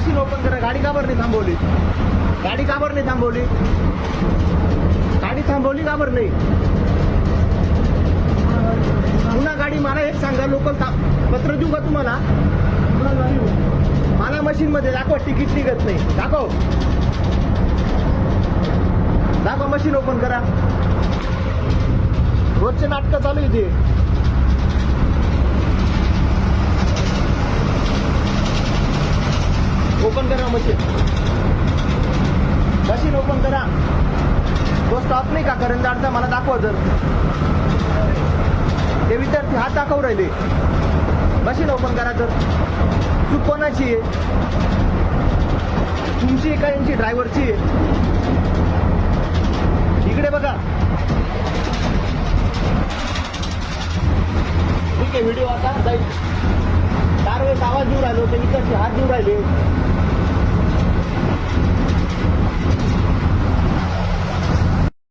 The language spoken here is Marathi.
मशीन ओपन करा. गाडी का बरं नाही थांबवली? गाडी का बरं नाही थांबवली? गाडी थांबवली का बरं नाही? पुन्हा गाडी मला एक सांगा लोकल पत्र देऊ का तुम्हाला? मला मशीन मध्ये दाखवा तिकीट निघत नाही. दाखव. दाखवा मशीन ओपन करा. रोजचे नाटकं चालू आहे इथे ओपन करा मशीन. मशीन ओपन करा. तो स्टॉप नाही का? करंजाडचा मला दाखवा जर. ते विद्यार्थी हात दाखवू राहिले. मशीन ओपन करा तर चूक कोणाची आहे? तुमची का यांची? ड्रायव्हरची आहे. इकडे बघा. ठीक आहे व्हिडिओ आता जाईल. आवाज देऊ राहिलो म्हणजे ते विद्यार्थी हात देऊ राहिले.